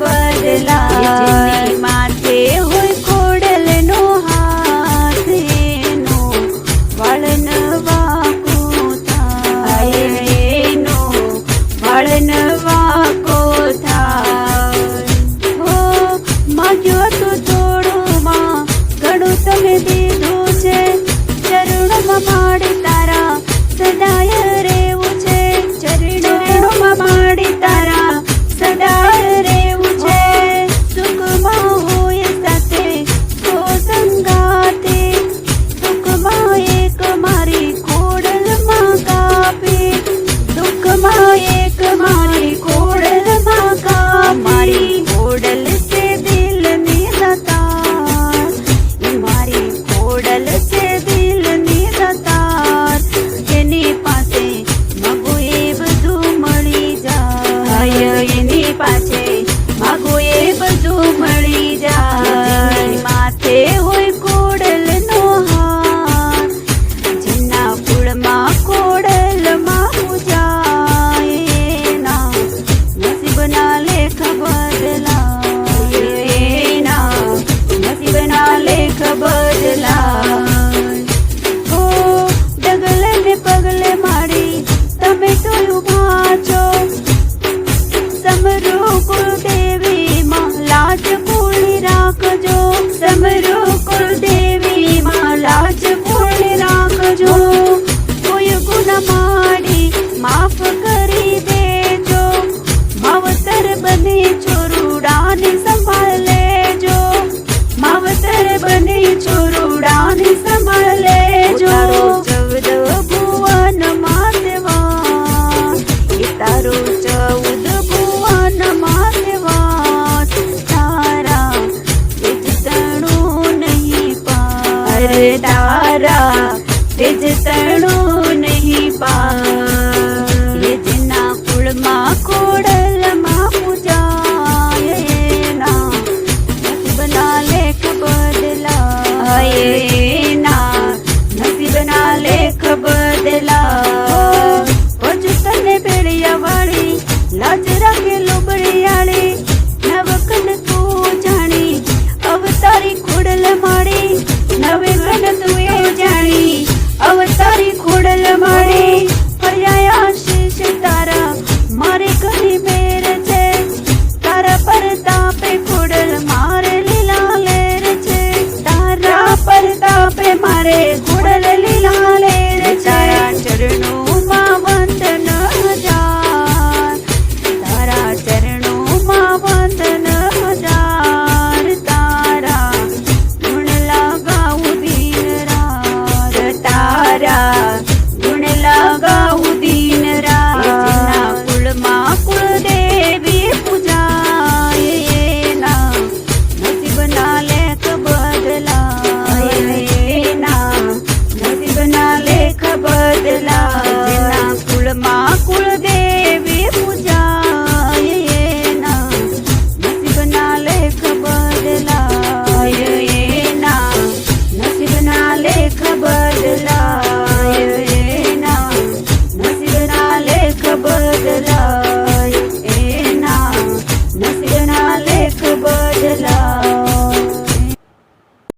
બદલાય માથે હોય ખોડલ નો હાથ એનો વળન વાકો થાય એનો વળન ઘણું તમે દીધું છે. ચરણમાં માડ તારા સદાય પગલે મારી. તમે सरदारा Tres.